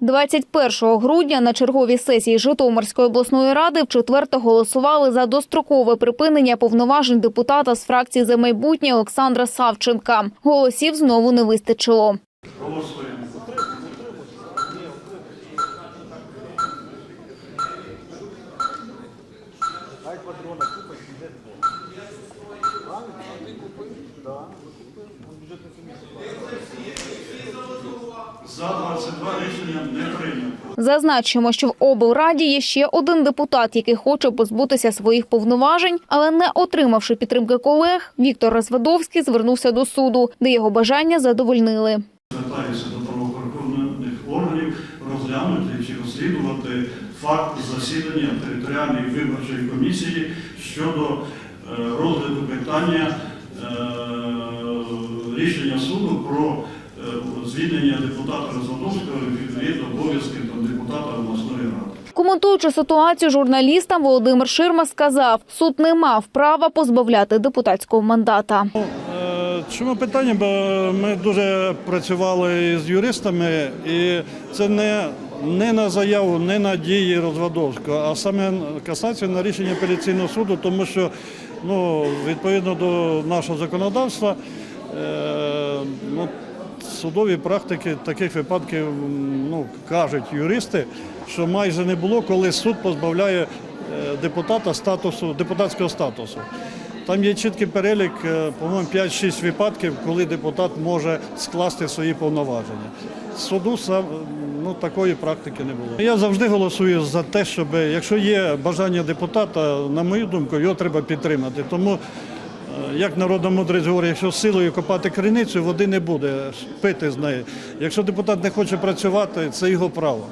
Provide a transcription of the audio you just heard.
21 грудня на черговій сесії Житомирської обласної ради вчетверте голосували за дострокове припинення повноважень депутата з фракції «За майбутнє» Олександра Савченка. Голосів знову не вистачило. Голосуємо. За 22 рішення не прийнято. Зазначимо, що в облраді є ще один депутат, який хоче позбутися своїх повноважень, але не отримавши підтримки колег, Віктор Розвадовський звернувся до суду, де його бажання задовольнили. Звертаюся до правоохоронних органів розглянути чи розслідувати факт засідання територіальної виборчої комісії щодо е, розгляду питання е, рішення суду про звільнення депутата Розводовського від обов'язків депутата обласної ради. Коментуючи ситуацію, журналістам Володимир Ширма сказав, суд не мав права позбавляти депутатського мандата. Е, Чому питання? Бо ми дуже працювали з юристами, і це не, не на заяву, не на дії Розвадовського, а саме касація на рішення апеляційного суду, тому що ну, відповідно до нашого законодавства е, ну, судові практики таких випадків ну, кажуть юристи, що майже не було, коли суд позбавляє е, депутата статусу, депутатського статусу. Там є чіткий перелік, е, по-моєму, 5-6 випадків, коли депутат може скласти свої повноваження. Суду ну, такої практики не було. Я завжди голосую за те, щоб якщо є бажання депутата, на мою думку, його треба підтримати. Тому, як народна мудрість говорить, якщо силою копати криницю, води не буде пити з неї. Якщо депутат не хоче працювати, це його право.